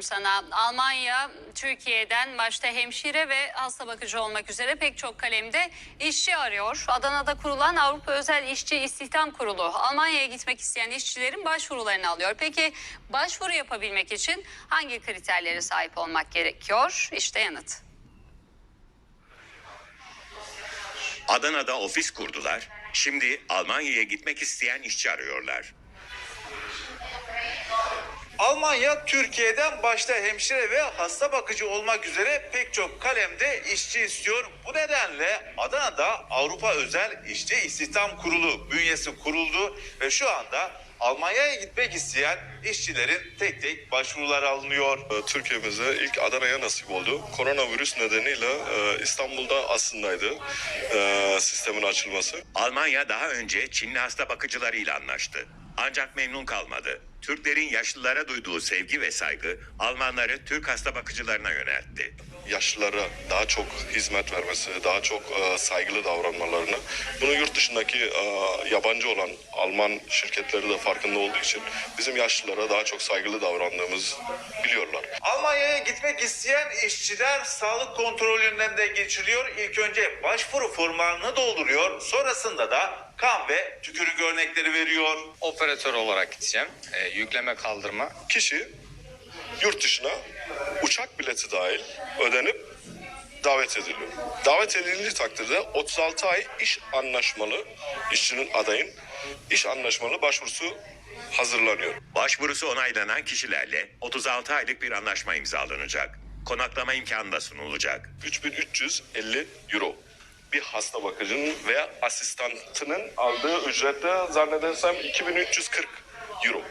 Sana Almanya Türkiye'den başta hemşire ve hasta bakıcı olmak üzere pek çok kalemde işçi arıyor. Adana'da kurulan Avrupa Özel İşçi İstihdam Kurulu Almanya'ya gitmek isteyen işçilerin başvurularını alıyor. Peki başvuru yapabilmek için hangi kriterlere sahip olmak gerekiyor? İşte yanıt. Adana'da ofis kurdular. Şimdi Almanya'ya gitmek isteyen işçi arıyorlar. Almanya Türkiye'den başta hemşire ve hasta bakıcı olmak üzere pek çok kalemde işçi istiyor. Bu nedenle Adana'da Avrupa Özel İşçi İstihdam Kurulu bünyesi kuruldu ve şu anda Almanya'ya gitmek isteyen işçilerin tek tek başvuruları alınıyor. Ee, Türkiye'mize ilk Adana'ya nasip oldu. Koronavirüs nedeniyle e, İstanbul'da aslındaydı e, sistemin açılması. Almanya daha önce Çinli hasta bakıcılarıyla anlaştı. Ancak memnun kalmadı. Türklerin yaşlılara duyduğu sevgi ve saygı Almanları Türk hasta bakıcılarına yöneltti. Yaşlılara daha çok hizmet vermesi, daha çok e, saygılı davranmalarını. Bunu yurt dışındaki e, yabancı olan Alman şirketleri de farkında olduğu için bizim yaşlılara daha çok saygılı davrandığımız biliyorlar. Almanya'ya gitmek isteyen işçiler sağlık kontrolünden de geçiliyor. İlk önce başvuru formlarını dolduruyor. Sonrasında da kan ve tükürük örnekleri veriyor. operatör olarak gideceğim. Ee, yükleme kaldırma. Kişi yurt dışına uçak bileti dahil ödenip davet ediliyor. Davet edildiği takdirde 36 ay iş anlaşmalı işçinin adayın iş anlaşmalı başvurusu hazırlanıyor. Başvurusu onaylanan kişilerle 36 aylık bir anlaşma imzalanacak. Konaklama imkanı da sunulacak. 3350 euro. Bir hasta bakıcının veya asistantının aldığı ücrette zannedersem 2340 euro.